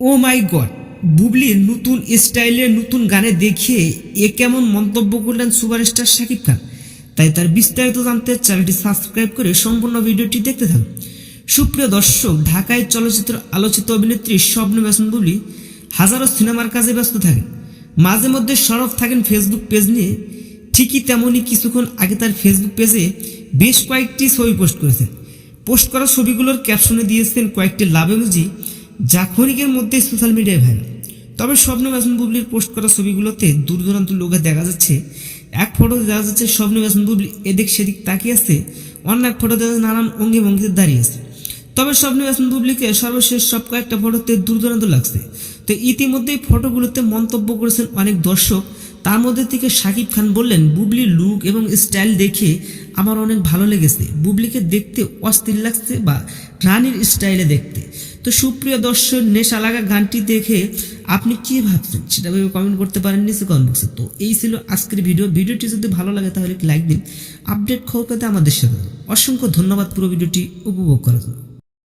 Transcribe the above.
ও মাই god বুবলির নতুন স্টাইলের নতুন গানে দেখিয়ে এ কেমন মন্তব্য করলেন সুপারস্টার শাকিব খান? তাই তার বিস্তারিত জানতে চ্যানেলটি সাবস্ক্রাইব করে সম্পূর্ণ ভিডিওটি দেখতে থাকুন। সুপ্রিয় দর্শক, ঢাকায় চলচ্চিত্র আলোচিত অভিনেত্রী স্বপ্ন মেসন বুবলি হাজারো সিনেমার কাজে ব্যস্ত থাকেন। মাঝে মধ্যে সরব থাকেন ফেসবুক পেজ নিয়ে। ঠিকই তেমনই কিছুক্ষণ আগে তার ফেসবুক পেজে বেশ কয়েকটি ছবি পোস্ট করেছেন। পোস্ট করা ছবিগুলোর ক্যাপশনে দিয়েছেন কয়েকটি লাভ ইমোজি যা মধ্যে সোশ্যাল মিডিয়ায় ভাইরাল। তবে স্বপ্ন মেসন বুবলির পোস্ট করা ছবিগুলোতে দূর দূরান্ত লোকে দেখা যাচ্ছে। এক ফটোতে দেখা যাচ্ছে স্বপ্ন মেসন বুবলি, এদিক সেদিক তাকিয়ে আছে। অন্য এক ফটোতে নানান অঙ্গি ভঙ্গিতে দাঁড়িয়ে আছে। তবে স্বপ্ন মেসন বুবলিকে সর্বশেষ সব কয়েকটা ফটোতে দূর দূরান্ত লাগছে। তো ইতিমধ্যেই ফটোগুলোতে মন্তব্য করেছেন অনেক দর্শক। তার মধ্যে থেকে শাকিব খান বললেন, বুবলির লুক এবং স্টাইল দেখে আমার অনেক ভালো লেগেছে। বুবলিকে দেখতে অস্থির লাগছে বা রানীর স্টাইলে দেখতে। তো সুপ্রিয় দর্শক নেশা লাগা গানটি দেখে আপনি কি ভাবছেন? সেটা ভেবে কমেন্ট করতে পারেন নিচে কমেন্ট বক্সে তো এই ছিল আজকের ভিডিও ভিডিওটি যদি ভালো লাগে তাহলে লাইক দিন। আপডেট খবর পেতে আমাদের সাথে অসংখ্য ধন্যবাদ পুরো ভিডিওটি উপভোগ করার জন্য।